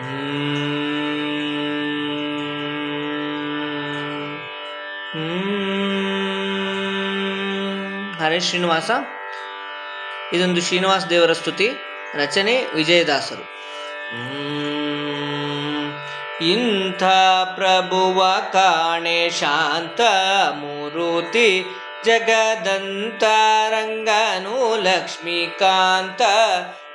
ಹರೇ ಶ್ರೀನಿವಾಸ ಇದೊಂದು ಶ್ರೀನಿವಾಸ ದೇವರ ಸ್ತುತಿ ರಚನೆ ವಿಜಯದಾಸರು. ಇಂಥ ಪ್ರಭುವ ಕಾಣೆ ಶಾಂತ ಮೂರುತಿ ಜಗದಂತ ರಂಗನು ಲಕ್ಷ್ಮೀಕಾಂತ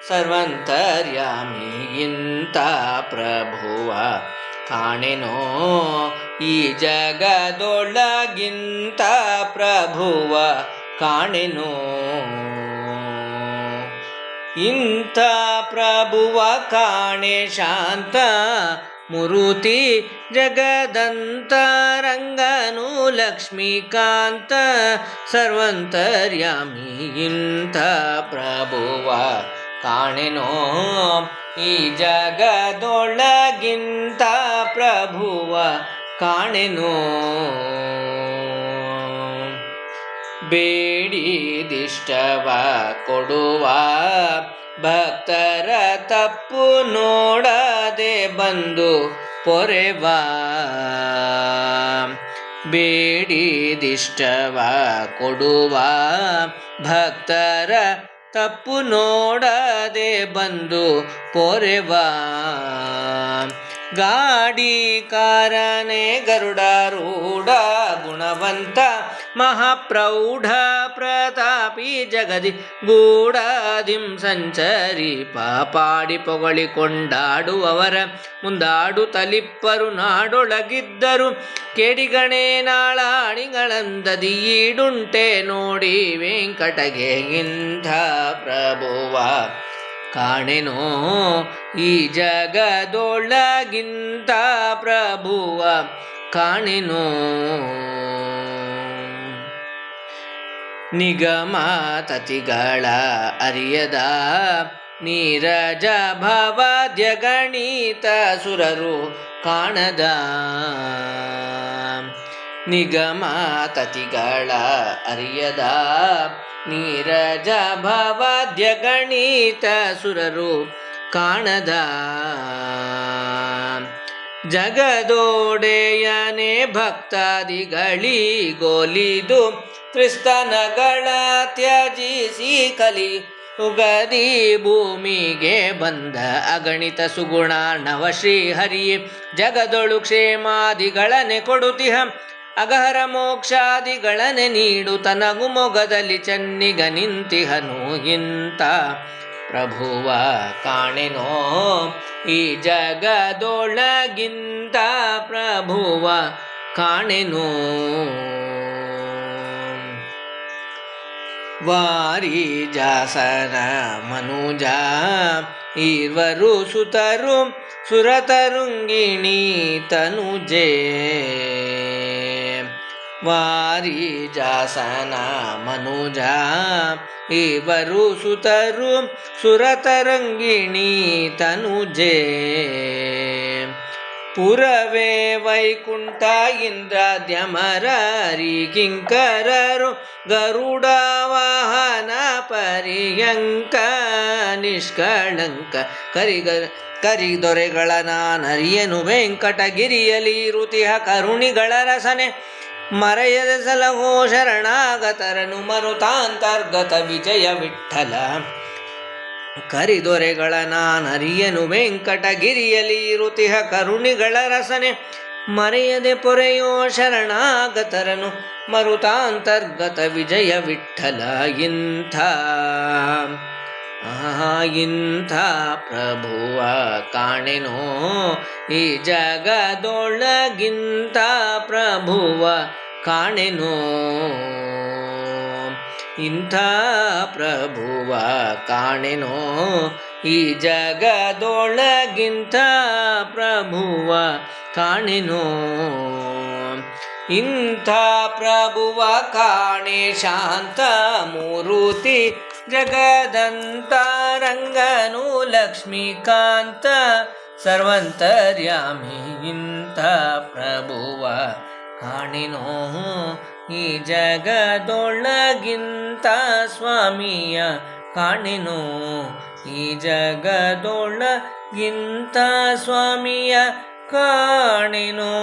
ಸರ್ವಂತರ್ಯಾಮಿ ಇಂಥ ಪ್ರಭುವ ಕಾಣೆನೋ ಈ ಜಗದೊಳಗಿಂತ ಪ್ರಭುವ ಕಾಣೆನೋ. ಇಂಥ ಪ್ರಭುವ ಕಾಣೆ ಶಾಂತ ಮುರುತಿ ಜಗದಂತ ರಂಗನು ಲಕ್ಷ್ಮೀಕಾಂತ ಸರ್ವಂತರ್ಯಾಮಿ ಇಂಥ ಪ್ರಭುವ ಕಾಣೆನೋ ಈ ಜಗದೊಳಗಿಂತ ಪ್ರಭುವ ಕಾಣೆನೋ. ಬೇಡಿದಿಷ್ಟವ ಕೊಡುವ ಭಕ್ತರ ತಪ್ಪು ನೋಡದೆ ಬಂದು ಪೊರೆವ. ಬೇಡಿದಿಷ್ಟವ ಕೊಡುವ ಭಕ್ತರ ತಪ್ಪು ನೋಡದೆ ಬಂದು ಪೊರೆವ. ಗಾಡಿ ಕಾರನೆ ಗರುಡಾರೂಢ ಗುಣವಂತ ಮಹಾಪ್ರೌಢ ಪ್ರತಾಪಿ ಜಗದಿ ಗೂಢಾದಿಂ ಸಂಚರಿ ಪಾಪಾಡಿ ಪೊಗಳಿ ಕೊಂಡಾಡುವವರ ಮುಂದಾಡು ತಲಿಪ್ಪರು ನಾಡೊಳಗಿದ್ದರು. ಕೇಡಿಗಣೇ ನಾಳಾಣಿಗಳಂದದಿ ಈಡುಂಟೆ ನೋಡಿ ವೆಂಕಟಗೆ ಇಂಥ ಪ್ರಭುವ ಕಾಣೆನೋ ಈ ಜಗದೊಳಗಿಂತ ಪ್ರಭುವ ಕಾಣೆನೋ? ನಿಗಮ ತತಿಗಳ ಅರಿಯದ ನೀರಜ ಭವದ್ಯ ಗಣಿತ ಸುರರು ಕಾಣದ ನಿಗಮ ತತಿಗಳ ಅರಿಯದ ನೀರಜ ಭವದ್ಯ ಗಣಿತ ಸುರರು ಕಾಣದ ಜಗದೋಡೆಯನೆ ಭಕ್ತಾದಿಗಳಿಗೋಲಿದು ಕ್ರಿಸ್ತನಗಳ ತ್ಯಜಿಸಿ ಕಲಿ ಉಗದಿ ಭೂಮಿಗೆ ಬಂದ ಅಗಣಿತ ಸುಗುಣ ನವ ಶ್ರೀಹರಿ. ಜಗದೊಳು ಕ್ಷೇಮಾದಿಗಳನೆ ಕೊಡುತಿಹ, ಅಗಹರ ಮೋಕ್ಷಾದಿಗಳನೆ ನೀಡು, ತನಗು ಮೊಗದಲ್ಲಿ ಚನ್ನಿಗ ನಿಂತಿಹನು ಇಂತ. ಪ್ರಭುವ ಕಾಣೆನೋ ಈ ಜಗದೊಳಗಿಂತ ಪ್ರಭುವ ಕಾಣೆನು. ವಾರಿ ಜಾಸನ ಮನುಜ ಈರ್ವರು ಸುತರು ಸುರತರುಂಗಿಣಿ ತನುಜೆ. ವಾರಿ ಜಾಸನ ಮನುಜ, ಇವರು ಸುತರು ಸುರತರಂಗಿಣಿ ತನುಜೆ. ಪುರವೇ ವೈಕುಂಠ ಇಂದ್ರಾದ್ಯಮರರಿ ಕಿಂಕರರು ಗರುಡ ವಾಹನ ಪರಿಯಂಕ ನಿಷ್ಕಳಂಕ ಕರಿಗ ಕರಿದೊರೆಗಳ ನಾನರಿಯನು ವೆಂಕಟಗಿರಿಯಲಿ ಋತಿಹ ಕರುಣಿಗಳ ರಸನೆ. ಮರೆಯದ ಸಲಹೋ ಶರಣಾಗತರನು ಮರುತಾಂತರ್ಗತ ವಿಜಯ ವಿಠಲ. ಕರಿದೊರೆಗಳ ನಾನರಿಯನು ವೆಂಕಟಗಿರಿಯಲಿ ಋತಿಹ ಕರುಣಿಗಳ ರಸನೆ. ಮರೆಯದೆ ಪೊರೆಯೋ ಶರಣಾಗತರನು ಮರುತಾಂತರ್ಗತ ವಿಜಯ ವಿಠಲ. ಇಂಥ ಇಂಥ ಪ್ರಭುವ ಕಾಣೆನೋ ಈ ಜಗದೊಳಗಿಂತ ಪ್ರಭುವ ಕಾಣೆನೋ. ಇಂಥ ಪ್ರಭುವ ಕಾಣೆನೋ. ಈ ಜಗದೊಳಗಿಂತ ಪ್ರಭುವ ಕಾಣೆನೋ. ಇಂಥ ಪ್ರಭುವ ಕಾಣೆ ಶಾಂತ ಮೂರುತಿ ಜಗದಂತ ರಂಗನು ಲಕ್ಷ್ಮೀಕಾಂತ ಸರ್ವಂತರ್ಯಾಮಿ ಇಂಥ ಪ್ರಭುವ ಕಾಣಿನೋ ಈ ಜಗದೊಳಗಿಂತ ಸ್ವಾಮಿಯ ಕಾಣಿನೋ ಈ ಜಗದೊಳಗಿಂತ ಸ್ವಾಮಿಯ ಕಾಣೆನೋ